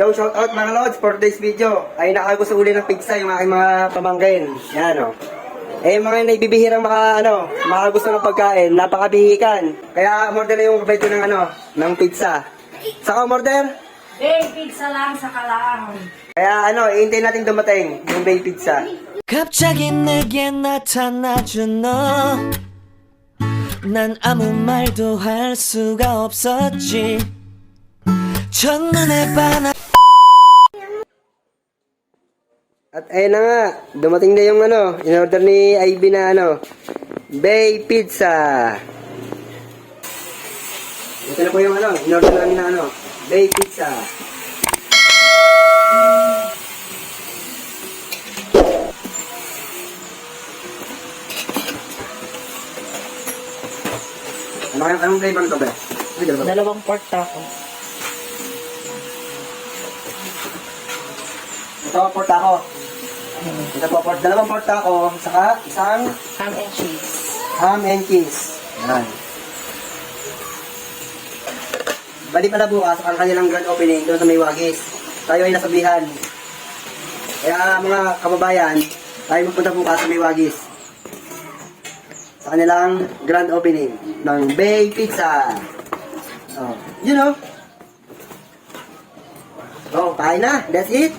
Yo, shout out mga lods for today's video. Ay nakagusto uli ng pizza yung aking mga pamangkin. Yan o. Eh, yung mga naibibihirang maka, ano, makagusto ng pagkain, napakabihikan. Kaya umorder na yung kapito ng, ano, ng pizza. Saka umorder? Bay pizza lang sa kalang. Kaya ano, iintay natin dumating yung bay pizza. 갑자기 내게 나타나준 너. 난 아무 말도 할 수가 없었지. 첫눈에 반한 At ayun na nga, dumating na yung ano, in-order ni Ivy na ano, Bay Pizza. Ito na po yung ano, in-order namin na ano, Bay Pizza. Ano kaya, anong flavor nito, be? Ay, dalawa. Dalawang pork taco. Ito, pork taco. Ito po, pork, dalawang pork taco, saka isang Ham and cheese. ham and cheese. Yan. Bali pala bukas ang kanilang grand opening doon sa may Wagis. Tayo ay nasabihan. Kaya mga kababayan, tayo magpunta bukas sa may Wagis. Sa kanilang grand opening ng Bay Pizza. Oh, you know. Oh, kain na. That's it.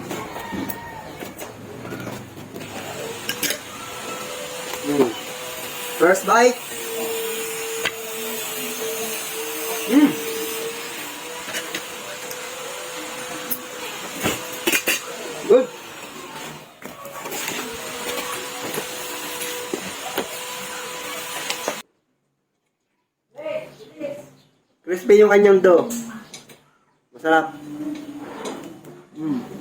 Mm. First bite. Mm. Good. Crispy yung kanyang dough. Masarap. Mm.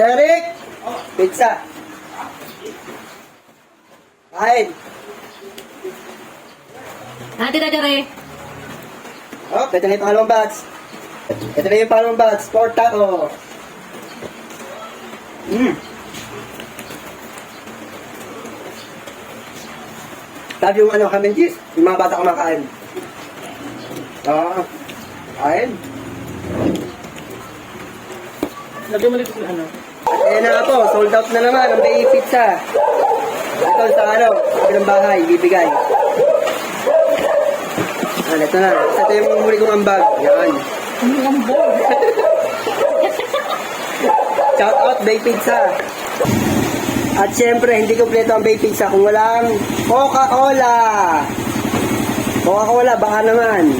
Derek! Pizza! Kain! Nati na dyan Oh, ito na yung pangalawang batch. Ito na yung pangalawang batch. Pork taco. Mm. Sabi yung ano, ham and cheese. Yung mga bata kumakain. Oo. kain. Lagyan mo dito ano. Ayan na po, sold out na naman ang Bay Pizza. Ito sa ano, sa bahay, bibigay. Yan, ito na. Ito yung muli kong ambag. Yan. Ang bog. Shout out Bay Pizza. At syempre, hindi kompleto ang Bay Pizza kung walang Coca-Cola. Coca-Cola, baka naman.